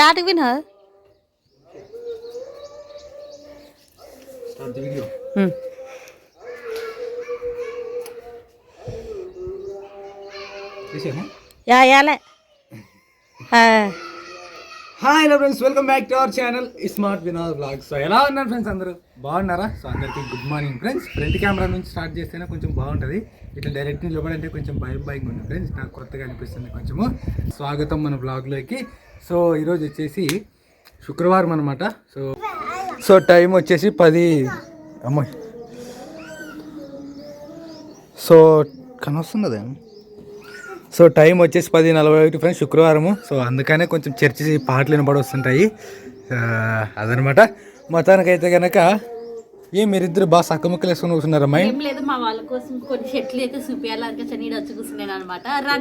యాటికి వినా. యా యాలే. Hi hello friends welcome back to our channel smart Vinod blog so ఎలా ఉన్నారు ఫ్రెండ్స్ అందరూ? బాగున్నారా? సో అందరికీ good morning friends front camera నుంచి స్టార్ట్ చేస్తేనే కొంచెం బాగుంటుంది. ఇట్లా డైరెక్ట్ నిలబడంటే కొంచెం భయం భయంగా ఉంది ఫ్రెండ్స్ నాకు కొత్తగా అనిపిస్తుంది కొంచెము. స్వాగతం మన బ్లాగ్లోకి సో ఈరోజు వచ్చేసి శుక్రవారం అనమాట సో సో టైం వచ్చేసి పది అమ్మాయి సో కనొస్తున్నదే సో టైం వచ్చేసి పది నలభై ఒకటి ఫ్రెండ్స్ శుక్రవారము. సో అందుకనే కొంచెం చర్చి పాటలు ఆ, అదనమాట. మొత్తానికైతే కనుక ఏ మీరిద్దరు బాగా సక్కముక్కలు వేసుకొని కూర్చున్నారమ్మా ఏం లేదు మా వాళ్ళ కోసం కొన్ని చెట్లు అయితే చూపించాలని చనీడు వచ్చి కూర్చున్నాను అనమాట రా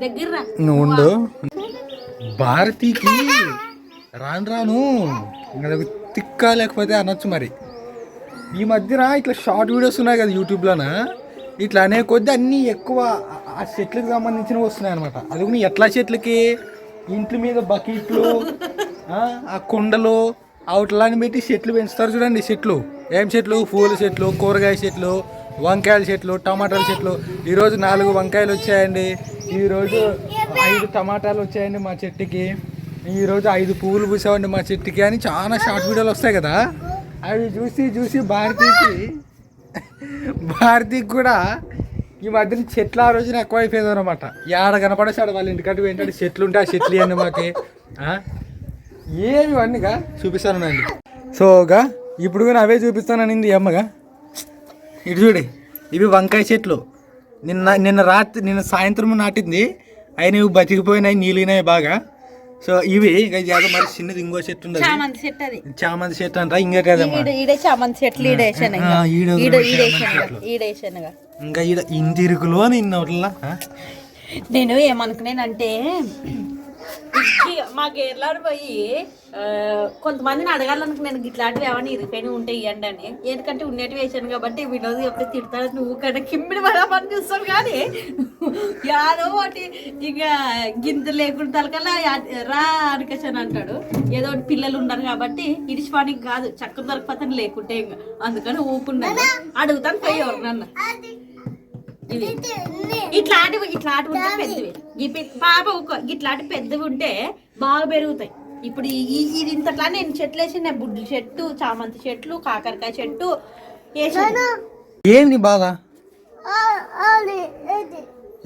దగ్గర నువ్వు ఉండు. భారతికి రాను రాను అదొక తిక్క లేకపోతే అనొచ్చు మరి. ఈ మధ్యన ఇట్లా షార్ట్ వీడియోస్ ఉన్నాయి కదా యూట్యూబ్లోన? ఇట్లా అనే కొద్ది అన్నీ ఎక్కువ ఆ- చెట్లకు సంబంధించినవి వస్తున్నాయి అనమాట అది కూడా ఎట్లా చెట్లకి? ఇంట్ల మీద బకెట్లు ఆ, ఆ కుండలు అవుట్లాని పెట్టి చెట్లు పెంచుతారు చూడండి చెట్లు. ఏం చెట్లు? పూల చెట్లు కూరగాయ చెట్లు వంకాయల చెట్లు టమాటాల చెట్లు. ఈరోజు నాలుగు వంకాయలు వచ్చాయండి. ఈరోజు ఐదు టమాటాలు వచ్చాయండి మా చెట్టుకి. ఈరోజు ఐదు పువ్వులు పూసామండి మా చెట్టుకి అని చాలా షార్ట్ వీడియోలు వస్తాయి కదా. అవి చూసి చూసి భారతీకి భారతికి కూడా ఈ మధ్యన చెట్లు ఆ రోజున ఎక్కువ అయిపోయింది అనమాట ఏడ కనపడేసాడు వాళ్ళ ఇంటికట్టు ఏంటంటే చెట్లు ఉంటే ఆ చెట్లు ఇవన్నీ మాకి. ఏమి ఇవన్నీగా? చూపిస్తానండి సోగా ఇప్పుడు కూడా అవే చూపిస్తాననింది అమ్మగా. ఇటు చూడి. ఇవి వంకాయ చెట్లు. నిన్న నిన్న రాత్రి నిన్న సాయంత్రం నాటింది. అయినా ఇవి బతికిపోయినాయి నీలినాయి బాగా. సో ఇవి ఏదో మరి చిన్నది ఇంకో చెట్టు ఉండదు. చామంతి చెట్టు అది. చామంతి చెట్టు అంట ఇంకా కదమ్మా ఈడ ఈడే చామంతి చెట్లు ఈడేసాను ఈడేసాను ఇంకా. ఈడ నిన్నట్లా నేను ఏమనుకున్నానంటే మా కేరళ పోయి కొంతమందిని అడగాలనుకున్నాను ఇట్లాంటివి ఏమైనా ఇరిపోయినవి ఉంటాయి ఇవ్వండి అని. ఎందుకంటే ఉన్నట్టు వేసాను కాబట్టి వినోద్ చెప్తే తిడతాడు నువ్వు కన్నా కిమ్మిడి పడమని చూస్తాను కానీ యాదో ఒకటి ఇక గింత లేకుండా తలకల్లా రా అనికసాను అంటాడు. ఏదో ఒకటి పిల్లలు ఉన్నారు కాబట్టి ఇడిచిపానికి కాదు చక్కర దొరకపోతే లేకుంటే ఇంకా. అందుకని ఊకున్నాను అడుగుతాను పోయి ఎవరు నన్ను ఇవి. ఇట్లాంటివి ఇట్లాంటివి ఉంటే పెద్దవి. ఈ పాప. ఇట్లాంటి పెద్దవి ఉంటే బాగా పెరుగుతాయి. ఇప్పుడు ఈ- ఇది ఇంతట్లా నేను చెట్లు వేసిన బుడ్డి చెట్టు చామంతి చెట్లు కాకరకాయ చెట్టు వేసాను. ఏమి బాధ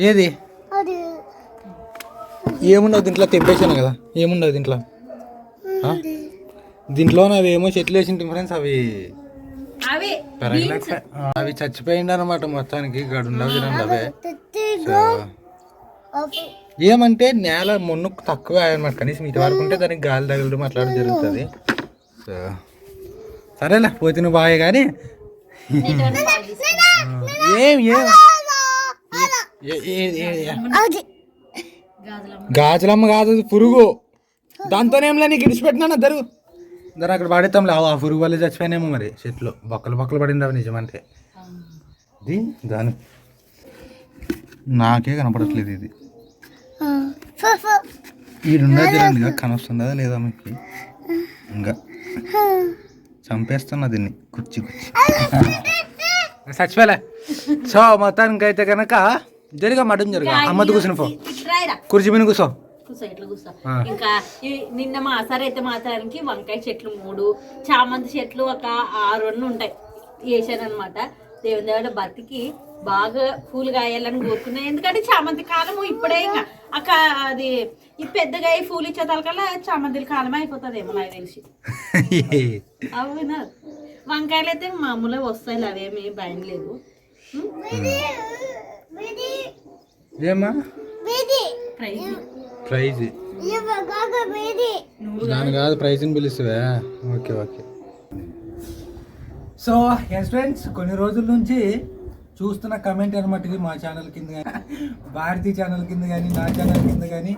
ఏది? ఏముండవు దీంట్లో తెంపేసాను కదా. ఏముండవు దీంట్లో? దీంట్లో అవి ఏమో చెట్లు వేసింటి ఫ్రెండ్స్ అవి అవి అవి చచ్చిపోయింది అనమాట మొత్తానికి అవే ఏమంటే నేల మొన్ను తక్కువ అనమాట కనీసం ఇటు వరకు ఉంటే దానికి గాలి తగలడం అట్లా జరుగుతుంది సో సరేలే పోతే నువ్వు బాగా కానీ. ఏం ఏం గాజులమ్మ గాజులమ్మ కాదు పురుగు దాంతోనేంలే నీకు ఇడిచిపెట్టినా దరు దరు అక్కడ పడేస్తాంలే ఆ పురుగు వల్ల చచ్చిపోయినేమో మరి. చెట్లు. బొక్కలు బొక్కలు పడింది అవి నిజమంటే ఇది దాని. నాకే కనపడట్లేదు ఇది. ఈడున్నది చూడండి కనొస్తుందా లేదా మీకు? ఇంకా చంపేస్తున్నా దీన్ని. కుర్చీ కుర్చీ చచ్చిపోలే. సో మొత్తానికి అయితే కనుక జరిగా మటన్ జరుగా. అమ్మది కూర్చుని పో. కుర్చీ మీద కూర్చో. కూర్చో ఇట్లా కూర్చో. ఇంకా నిన్న మా సార్ అయితే మాత్రానికి వంకాయ చెట్లు మూడు చామంతి చెట్లు ఒక ఆరు అన్నీ ఉంటాయి. వేసాను అనమాట దేవుని దేవుడు బతికి బాగా పూలు కాయాలని కోరుకున్నాను ఎందుకంటే చామంతి కాలము ఇప్పుడే ఇంకా అక్క అది ఈ పెద్దగా అయ్యి పూలు ఇచ్చే తలకల్లా చామంతి కాలం అయిపోతుందేమో నాకు తెలిసి. అవునా? వంకాయలు అయితే మామూలుగా వస్తాయి అవేమి భయం లేదు. ఏమా? ప్రైజ్. దాని కాదు ప్రైజ్ని పిలుస్తావా. Okay okay. So yes friends కొన్ని రోజుల నుంచి చూస్తున్న కమెంట్ అనమాట ఇది మా ఛానల్ కింద కానీ భారతీ ఛానల్ కింద కానీ నా ఛానల్ కింద కానీ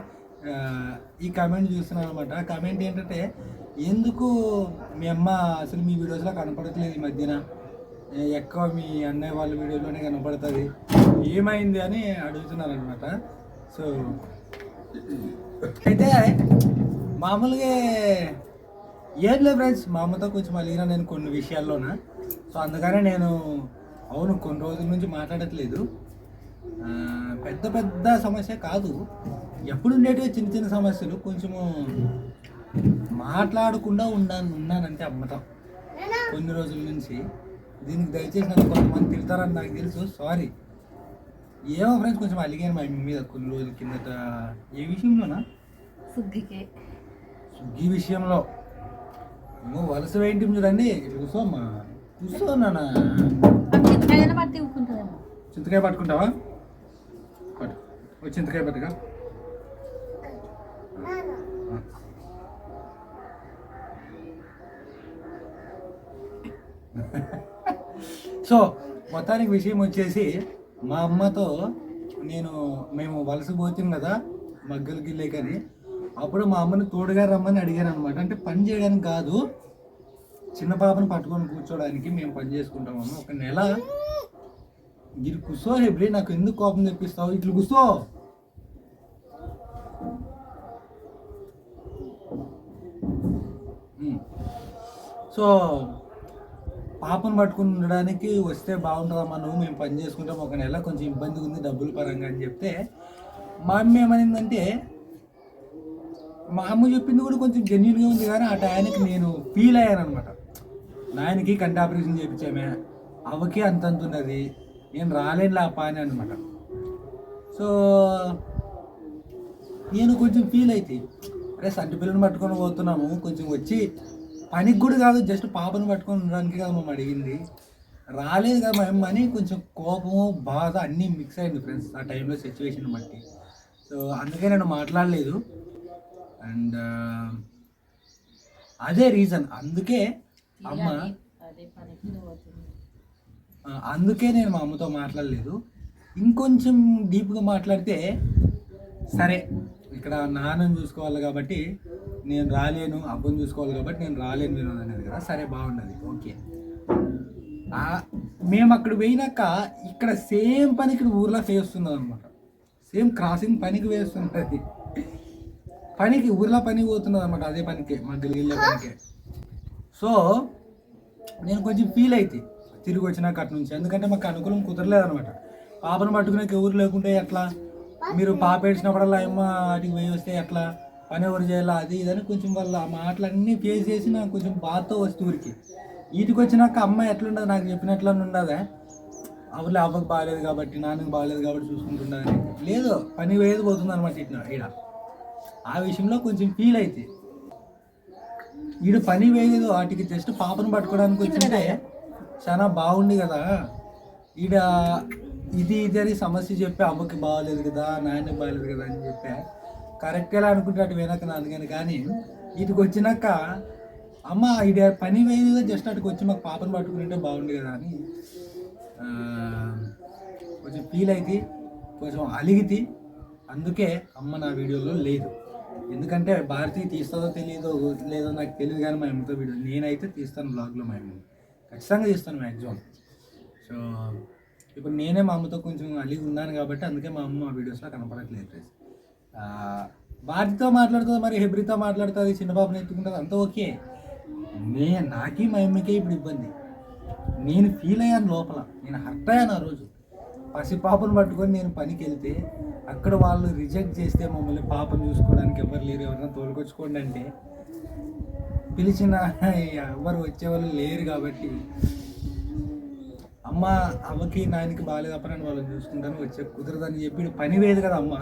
ఈ కమెంట్ చూస్తున్నాను అనమాట కమెంట్ ఏంటంటే ఎందుకు మీ అమ్మ అసలు మీ వీడియోస్లో కనపడట్లేదు ఈ మధ్యన? ఎక్కువ మీ అన్నయ్య వాళ్ళ వీడియోలోనే కనపడుతుంది. ఏమైంది అని అడుగుతున్నారు అనమాట సో అయితే మామూలుగా ఏం లేదు ఫ్రెండ్స్ మా అమ్మతో కొంచెం అలిగిన నేను కొన్ని విషయాల్లోన? సో అందుకనే నేను అవును కొన్ని రోజుల నుంచి మాట్లాడట్లేదు. పెద్ద పెద్ద సమస్య కాదు. ఎప్పుడు ఉండేటివి చిన్న చిన్న సమస్యలు కొంచెము మాట్లాడకుండా ఉన్నాను ఉన్నానంటే అమ్మతో కొన్ని రోజుల నుంచి. దీనికి దయచేసి నన్ను కొంతమంది తిడతారని నాకు తెలుసు. సారీ ఏమో ఫ్రెండ్స్ కొంచెం అలిగాను మా మీద కొన్ని రోజుల కిందట? ఏ విషయంలోనా? సుగ్గికే. ఈ విషయంలో. నువ్వు వలస వేయింటి చూడండి. కూర్చోమ్మా. కూర్చో నాన్న. చింతకాయ పట్టుకుంటావా? పట్టు. ఓ చింతకాయ పట్టుగా సో మొత్తానికి విషయం వచ్చేసి మా అమ్మతో నేను మేము వలస పోతాం కదా మగ్గలు గిల్లేకని అప్పుడు మా అమ్మని తోడుగా రమ్మని అడిగాను అనమాట అంటే పని చేయడానికి కాదు చిన్న పాపను పట్టుకొని కూర్చోడానికి మేము పని చేసుకుంటామమ్మ ఒక నెల ఇది కుసో హెబ్రి నాకు ఎందుకు కోపం తెప్పిస్తావు? ఇట్లు కుసో. సో పాపను పట్టుకుని ఉండడానికి వస్తే బాగుంటుందమ్మా నువ్వు మేము పని చేసుకుంటాం ఒక నెల కొంచెం ఇబ్బంది ఉంది డబ్బుల పరంగా అని చెప్తే మా అమ్మ ఏమనిందంటే మా అమ్మ చెప్పింది కూడా కొంచెం జెన్యున్గా ఉంది కానీ ఆ టయానికి నేను ఫీల్ అయ్యాను అనమాట నాయనకి కంటి ఆపరేషన్ చేయించామే అవ్వకి అంతంత ఉన్నది నేను రాలేను ఆ పని అనమాట సో నేను కొంచెం ఫీల్ అయితే అరే సంటి పిల్లని పట్టుకొని పోతున్నాము కొంచెం వచ్చి పనికి కూడా కాదు జస్ట్ పాపను పట్టుకొని ఉండడానికి కదా మమ్మ అడిగింది. రాలేదు కదా మా అమ్మ అని కొంచెం కోపము బాధ అన్నీ మిక్స్ అయింది ఫ్రెండ్స్ ఆ టైంలో సిచ్యువేషన్ బట్టి. సో అందుకే నేను మాట్లాడలేదు. అండ్ అదే రీజన్ అందుకే అమ్మ అందుకే నేను మా అమ్మతో మాట్లాడలేదు. ఇంకొంచెం డీప్గా మాట్లాడితే సరే ఇక్కడ నాన్నని చూసుకోవాలి కాబట్టి నేను రాలేను అబ్బం చూసుకోవాలి కాబట్టి నేను రాలేను వినోద్ అనేది కదా? సరే బాగున్నది ఓకే. మేము అక్కడ పోయినాక ఇక్కడ సేమ్ పని ఇక్కడ ఊర్లో చేస్తున్నాం అనమాట సేమ్ క్రాసింగ్ పనికి వేస్తున్నది పనికి ఊర్లో పనికి పోతున్నది అనమాట అదే పనికి మా గిలిగిల్లే పనికే. సో నేను కొంచెం ఫీల్ అయితే తిరిగి వచ్చినాక అటు నుంచి. ఎందుకంటే మాకు అనుకూలం కుదరలేదు అనమాట పాపను పట్టుకునే ఎవరు లేకుంటే ఎట్లా? మీరు పాప ఏడ్చినప్పుడల్లా అమ్మ వాటికి పోయి వస్తే ఎట్లా? పని ఎవరు చేయాలా అది ఇదని కొంచెం వాళ్ళ మాటలన్నీ ఫేస్ చేసి నాకు కొంచెం బాధతో వస్తే ఊరికి. వీటికి వచ్చినాక అమ్మ ఎట్లుండదు నాకు చెప్పినట్లు ఉండదా? అవులే అవ్వకు బాగాలేదు కాబట్టి నాన్నకి బాగాలేదు కాబట్టి చూసుకుంటున్నదని లేదు పని వేది పోతుంది అనమాట ఇట్లా ఈడ. ఆ విషయంలో కొంచెం ఫీల్ అయితే ఈడు పని వేయలేదు వాటికి జస్ట్ పాపను పట్టుకోవడానికి వచ్చింటే చాలా బాగుంది కదా. ఈడ ఇది ఇది అని సమస్య చెప్పి అమ్మకి బాగాలేదు కదా నాయనకి బాగాలేదు కదా అని చెప్పా. కరెక్ట్గా అనుకుంటాడు వెనక నాన్నగాని కానీ వీటికి వచ్చినాక అమ్మ ఇది పని వేయలేదు జస్ట్ అటుకు వచ్చి మాకు పాపను పట్టుకుంటే బాగుండు కదా అని కొంచెం ఫీల్ అయితే కొంచెం అలిగితి. అందుకే అమ్మ నా వీడియోలో లేదు. ఎందుకంటే భారతి తీస్తుందో తెలియదో లేదో నాకు తెలియదు కానీ మా అమ్మతో వీడియో నేనైతే తీస్తాను బ్లాగ్లో మా అమ్మ ఖచ్చితంగా తీస్తాను మ్యాక్సిమం సో ఇప్పుడు నేనే మా అమ్మతో కొంచెం అలిగి ఉన్నాను కాబట్టి అందుకే మా అమ్మ ఆ వీడియోస్లో కనపడట్లేదు. వాటితో మాట్లాడుతుంది? మరి హెబ్రితో మాట్లాడుతుంది? చిన్నబాబుని ఎత్తుకుంటుంది? అంతా ఓకే. నే నాకి మా అమ్మకే ఇప్పుడు ఇబ్బంది. నేను ఫీల్ అయ్యాను లోపల. నేను హర్ట్ అయ్యాను ఆ రోజు. పసిపాపను పట్టుకొని నేను పనికి వెళ్తే అక్కడ వాళ్ళు రిజెక్ట్ చేస్తే మమ్మల్ని పాపను చూసుకోవడానికి ఎవరు లేరు. ఎవరైనా తోలుకొచ్చుకోండి అంటే పిలిచిన ఎవరు వచ్చేవాళ్ళు లేరు కాబట్టి అమ్మ అమ్మకి నాయనకి బాగాలేదు. అప్పనని వాళ్ళని చూసుకుంటాను వచ్చే కుదరదని చెప్పి. పని వేయదు కదా అమ్మ.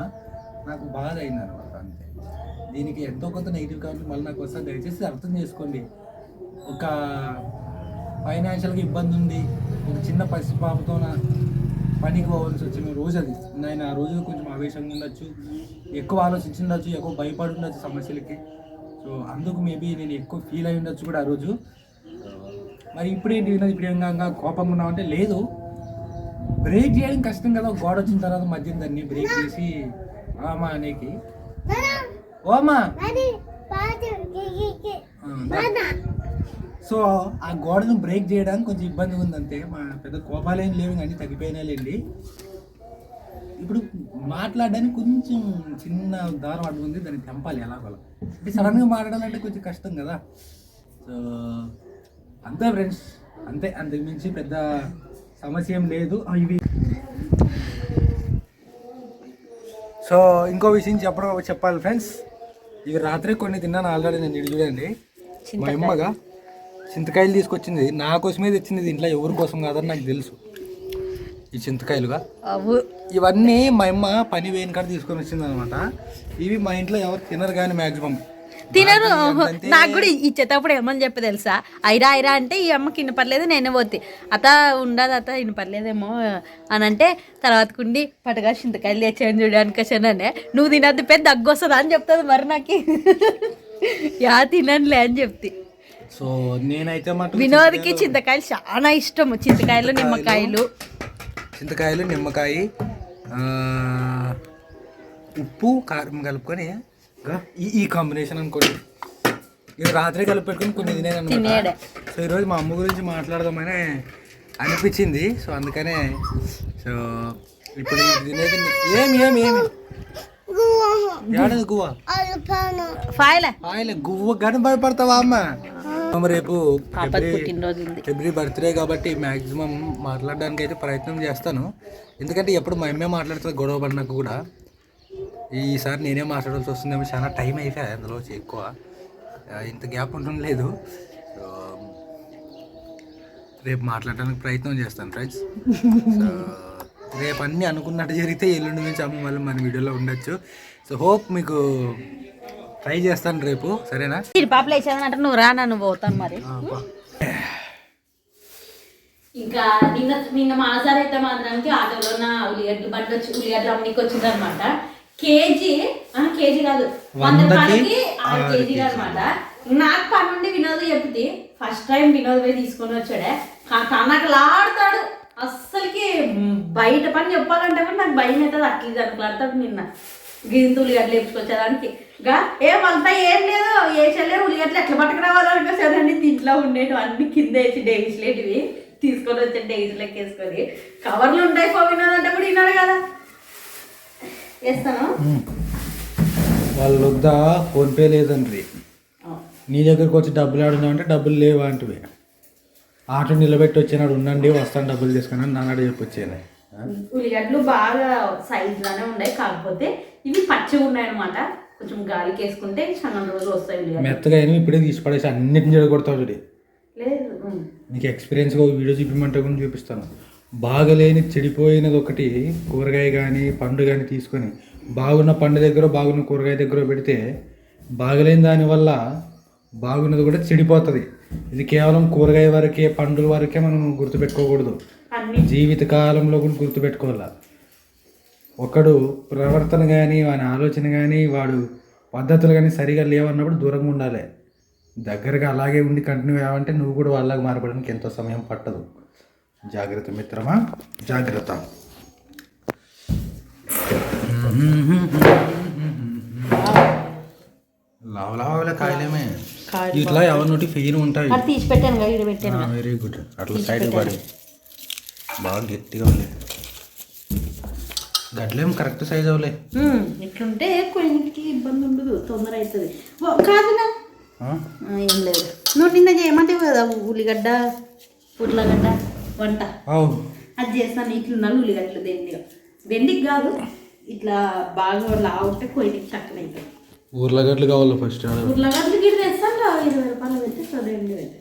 నాకు బాధ అయింది అనమాట దీనికి ఎంతో కొంత నెగిటివ్ కామెంట్ మళ్ళీ నాకు వస్తా దయచేసి అర్థం చేసుకోండి. ఒక ఫైనాన్షియల్గా ఇబ్బంది ఉంది. ఒక చిన్న పసిపాపతో పనికి పోవాల్సి వచ్చిన రోజు అది. నేను ఆ రోజు కొంచెం ఆవేశంగా ఉండొచ్చు ఎక్కువ ఆలోచించి ఉండొచ్చు ఎక్కువ భయపడి ఉండొచ్చు సమస్యలకి. సో అందుకు మేబీ నేను ఎక్కువ ఫీల్ అయి ఉండొచ్చు కూడా ఆ రోజు. మరి ఇప్పుడేంటి వినోద్ ఇప్పుడు ఏంగా కోపంగా ఉన్నామంటే లేదు. బ్రేక్ చేయడం కష్టం కదా. ఒక గోడ వచ్చిన తర్వాత మధ్య దాన్ని బ్రేక్ చేసి మా అనేకి ఓమా. సో ఆ గోడను బ్రేక్ చేయడానికి కొంచెం ఇబ్బంది ఉంది అంతే మా పెద్ద కోపాలు ఏం లేవు కానీ తగ్గిపోయినాలేండి ఇప్పుడు మాట్లాడడానికి కొంచెం చిన్న దారం అడ్డు ఉంది దాన్ని తెంపాలి ఎలాగోలా. అంటే సడన్గా మాట్లాడాలంటే కొంచెం కష్టం కదా. సో అంతే ఫ్రెండ్స్ అంతే అంతకు మించి పెద్ద సమస్య ఏం లేదు. ఇవి. సో ఇంకో విషయం చెప్పడం చెప్పాలి ఫ్రెండ్స్. ఇవి రాత్రి కొన్ని తిన్నాను ఆల్రెడీ నేను ఇది చూడండి. మా అమ్మగా చింతకాయలు తీసుకొచ్చింది. నా కోసమే తెచ్చింది ఇంట్లో ఎవరి కోసం కాదని నాకు తెలుసు. ఈ చింతకాయలుగా. ఇవన్నీ మా అమ్మ పని వేయని కాడ తీసుకొని వచ్చింది అనమాట ఇవి మా ఇంట్లో ఎవరు తినరు కానీ మ్యాక్సిమం తినరు. నాకు కూడా ఇచ్చేటప్పుడు ఏమని చెప్పి తెలుసా? ఐరా ఐరా అంటే ఈ అమ్మకి వినపడలేదు నేనే పోతే. అత ఉండదు అత వినపడలేదేమో అని అంటే తర్వాతకుండి పటగా చింతకాయలు తెచ్చాను చూడడానికి వచ్చానంటే నువ్వు తినద్దు పెద్ద దగ్గు వస్తుంది? అని చెప్తుంది మరి నాకు. యా తిననులే అని చెప్తే. సో నేనైతే వినోద్కి చింతకాయలు చాలా ఇష్టం చింతకాయలు నిమ్మకాయలు. చింతకాయలు నిమ్మకాయ ఉప్పు కారం కలుపుకొని ఈ ఈ కాంబినేషన్ అనుకోండి. ఇది రాత్రి కలిపి పెట్టుకుని కొన్ని తినేది తినేడే. సో ఈరోజు మా అమ్మ గురించి మాట్లాడదామని అనిపించింది. సో అందుకనే సో ఇప్పుడు తినేది ఏమి ఏమి ఏమి? గువ్వ? అమ్మ? రేపు ఫిబ్రవరి బర్త్డే కాబట్టి మ్యాక్సిమం మాట్లాడడానికి అయితే ప్రయత్నం చేస్తాను. ఎందుకంటే ఎప్పుడు మా అమ్మే మాట్లాడుతుంది గొడవ పడినాక కూడా. ఈసారి నేనే మాట్లాడాల్సి వస్తుందేమో చాలా టైం అయిపోయాయి అందులో ఎక్కువ. ఇంత గ్యాప్ ఉండడం లేదు. రేపు మాట్లాడడానికి ప్రయత్నం చేస్తాను ఫ్రెండ్స్ రేపు అన్నీ అనుకున్నట్టు జరిగితే ఎల్లుండి నుంచి అమ్మ మళ్ళీ మన వీడియోలో ఉండొచ్చు. సో హోప్ మీకు ట్రై చేస్తాను రేపు సరేనా? పాపలు నువ్వు రా నన్ను పోతాను మరి. ఇంకా నిన్న నిన్న మాసార్ అయితే మాత్రానికి ఆటోలో నా ఉల్లిగడ్డలు బండి వచ్చి ఉల్లిగడ్డలు అమ్మనికి వచ్చింది అనమాట కేజీ ఆ, కేజీ కాదు. వంద రూపాయలకి ఆరు కేజీలు అనమాట నాకు పని ఉండి వినోద్ చెప్తే ఫస్ట్ టైం వినోద్ పోయి తీసుకొని వచ్చాడే. తనకలాడతాడు అస్సలకి బయట పని చెప్పాలంటే కూడా నాకు భయం అవుతుంది అట్లా ఇది అనుకులాడతాడు నిన్న గింత ఉల్లిగడ్డలు వేసుకొచ్చేదానికి గా ఏం అంతా ఏం లేదు. వేసలే ఉల్లిగడ్డలు ఎట్లా పట్టుకురావాలో అనుకోసానండి దీంట్లో ఉండేవి అన్ని కింద వేసి డేగిస్లేటివి. తీసుకొని వచ్చే డేగిస్లోకి వేసుకొని. కవర్లు ఉంటాయి పోయినదంటే కూడా విన్నాడు కదా. వేస్తాను. వాళ్ళ వద్ద ఫోన్పే లేదండ్రి నీ దగ్గరకు వచ్చి డబ్బులు ఆడున్నావు అంటే డబ్బులు లేవు అంటివి. ఆటో నిలబెట్టి వచ్చినాడు ఉండండి వస్తాను డబ్బులు తీసుకుని అని నాన్నడు చెప్పొచ్చాను. ఉల్లిగడ్డలు బాగా సైజులోనే ఉన్నాయి కాకపోతే ఇవి పచ్చిగా ఉన్నాయన్నమాట. కొంచెం గాలికి వేసుకుంటే చాలా రోజులు వస్తాయి మెత్తగా అయినా ఇప్పుడే తీసి పడేసి అన్నిటిని చెడగొడతావు చూడి. లేదు. నీకు ఎక్స్పీరియన్స్గా వీడియో చూపించమంటే కూడా చూపిస్తాను. బాగలేని చెడిపోయినది ఒకటి కూరగాయ కానీ పండు కానీ తీసుకొని బాగున్న పండు దగ్గర బాగున్న కూరగాయ దగ్గర పెడితే బాగలేని దానివల్ల బాగున్నది కూడా చెడిపోతుంది. ఇది కేవలం కూరగాయ వరకే పండుల వరకే మనం గుర్తుపెట్టుకోకూడదు. జీవిత కాలంలో కూడా గుర్తుపెట్టుకోవాలి. ఒకడు ప్రవర్తన కానీ వాని ఆలోచన కానీ వాడు పద్ధతులు కానీ సరిగా లేవన్నప్పుడు దూరంగా ఉండాలి. దగ్గరగా అలాగే ఉండి కంటిన్యూ అవ్వాలంటే నువ్వు కూడా వాళ్ళకి మారపడడానికి ఎంతో సమయం పట్టదు. జాగ్రత్త మిత్రమా? జాగ్రత్త. లావలావల కాయలేమే. కాయలు ఇట్లా ఎవరి నోటి ఫెయిన్ ఉంటాయి. తీసి పెట్టాను కదా ఇక్కడ పెట్టాను వెరీ గుడ్ అట్లా సైడ్ పడి. బాగా గట్టిగా ఉంది గడ్లేం కరెక్ట్ సైజ్ అవలే. ఉమ్, ఇట్లుంటే కొన్నిటికి ఇబ్బంది ఉండదు తొందర అవుతుంది? ఆ, ఏం లేదు. నువ్వు నిన్న చేయమంటావు కదా ఉల్లిగడ్డ ఉర్లగడ్డ వంట. అది చేస్తాను ఇట్లున్నాను ఉల్లిగడ్డలు దెండిగా దెండికి కాదు ఇట్లా బాగా లావుంటే కొన్నిటికి చక్కన అవుతాయి ఊర్లగడ్డలు కావాలి ఫస్ట్ ఉర్లగడ్డలకి ఇది తెస్తాను ఇరవై రూపాయలు పెట్టి పెట్టి.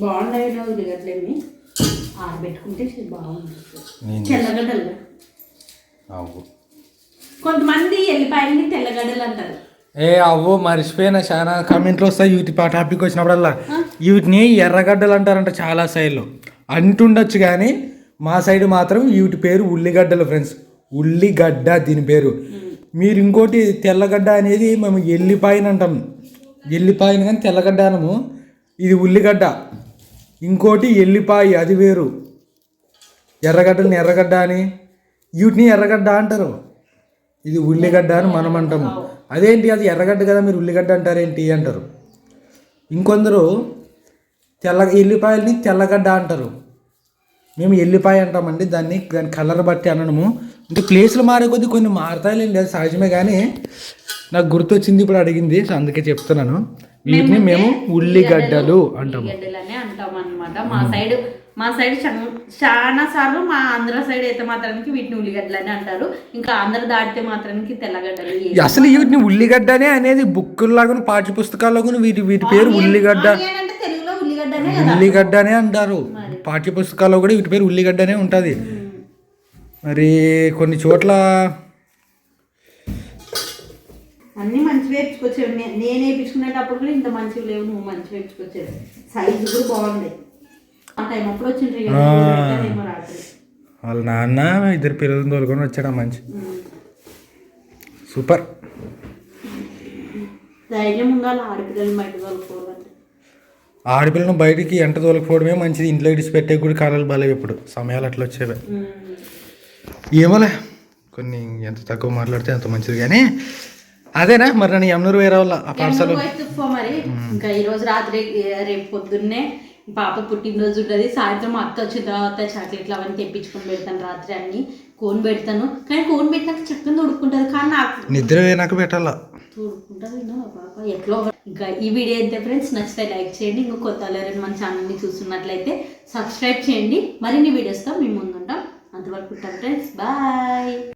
బాగున్నాయి ఉల్లిగడ్డలేమి ఆరబెట్టుకుంటే బాగుంటుంది తెల్లగడ్డలు కొంతమంది ఎల్లిపాయలని తెల్లగడ్డలు అంటారు. ఏ అవ్వు మర్చిపోయినా చాలా కామెంట్లు వస్తాయి. వీటి టాపిక్ వచ్చినప్పుడల్లా. వీటిని ఎర్రగడ్డలు అంటారంట చాలా సైడ్లు అంటుండొచ్చు కానీ మా సైడ్ మాత్రం వీటి పేరు ఉల్లిగడ్డలు ఫ్రెండ్స్. ఉల్లిగడ్డ దీని పేరు. మీరు ఇంకోటి తెల్లగడ్డ అనేది మేము ఎల్లిపాయని అంటాం ఎల్లిపాయని కానీ తెల్లగడ్డ అనము. ఇది ఉల్లిగడ్డ. ఇంకోటి ఎల్లిపాయ అది వేరు. ఎర్రగడ్డని ఎర్రగడ్డ అని. వీటిని ఎర్రగడ్డ అంటారు. ఇది ఉల్లిగడ్డ అని మనం అంటాము అదేంటి? అది ఎర్రగడ్డ కదా మీరు ఉల్లిగడ్డ అంటారేంటి అంటారు. ఇంకొందరు తెల్ల ఎల్లిపాయలని తెల్లగడ్డ అంటారు. మేము ఎల్లిపాయ అంటామండి దాన్ని దాని కలర్ బట్టి అనడము. అంటే ప్లేస్లు మారే కొద్దీ కొన్ని మారుతాయిలేండి అది సహజమే కానీ నాకు గుర్తొచ్చింది ఇప్పుడు అడిగింది సో అందుకే చెప్తున్నాను. వీటిని మేము ఉల్లిగడ్డలు అంటాము. ఉల్లిగడ్డలనే అంటాం అనమాట మా సైడ్ మా సైడ్ చాలా సార్లు మా ఆంధ్ర సైడ్ అయితే మాత్రానికి వీటిని ఉల్లిగడ్డలని అంటారు. ఇంకా ఆంధ్ర దాటితే మాత్రానికి తెల్లగడ్డలు అసలు వీటిని ఉల్లిగడ్డనే అనేది బుక్కుల్లాగా పాఠ్య పుస్తకాల్లో వీటి వీటి పేరు ఉల్లిగడ్డ. తెలుగులో ఉల్లిగడ్డనే అంటారు. పాఠ్య పుస్తకాల్లో కూడా వీటి పేరు ఉల్లిగడ్డనే ఉంటుంది. మరి కొన్ని చోట్ల అన్ని మంచిగా వేపించుకొచ్చాడు నేను వేపించుకునేటప్పుడు కూడా ఇంత మంచిగా లేవు నువ్వు మంచిగా వేపించుకొచ్చాడు సైజు కూడా బాగుంది. వాళ్ళ నాన్న ఇద్దరు పిల్లలు తోలుకొని వచ్చాడు మంచి. సూపర్. ఆడపిల్లను బయటికి ఎంట తోలకపోవడమే మంచిది. ఇంట్లో ఇడిచి పెట్టే కూడా కాలాలు బాలేవు ఇప్పుడు. సమయాలు అట్లా వచ్చేవే. ఏమోలే. కొన్ని ఎంత తక్కువ మాట్లాడితే అంత మంచిది. కానీ అదేనా? మరి నన్ను ఎమ్నూరు వేరే వాళ్ళ ఆ పాఠశాల పో మరి. ఇంకా ఈ రోజు రాత్రి రేపు పొద్దున్నే పాప పుట్టినరోజు ఉంటుంది. సాయంత్రం అత్త వచ్చిన తర్వాత చాక్లెట్లు అవన్నీ తెప్పించుకొని పెడతాను రాత్రి అన్ని కోన్ పెడతాను. కానీ కోన్ పెట్టినాక చక్కగా తొడుక్కుంటుంది కానీ నాకు నిద్ర నాకు పెట్టాలా. పాప. ఎట్లా ఇంకా ఈ వీడియో అయితే ఫ్రెండ్స్ నచ్చితే లైక్ చేయండి. ఇంకా కొత్త ఎవరైనా మన ఛానల్ని చూస్తున్నట్లయితే సబ్స్క్రైబ్ చేయండి. మరిన్ని వీడియోస్తో మేము ముందుంటాం. అంతవరకు ఫ్రెండ్స్ బాయ్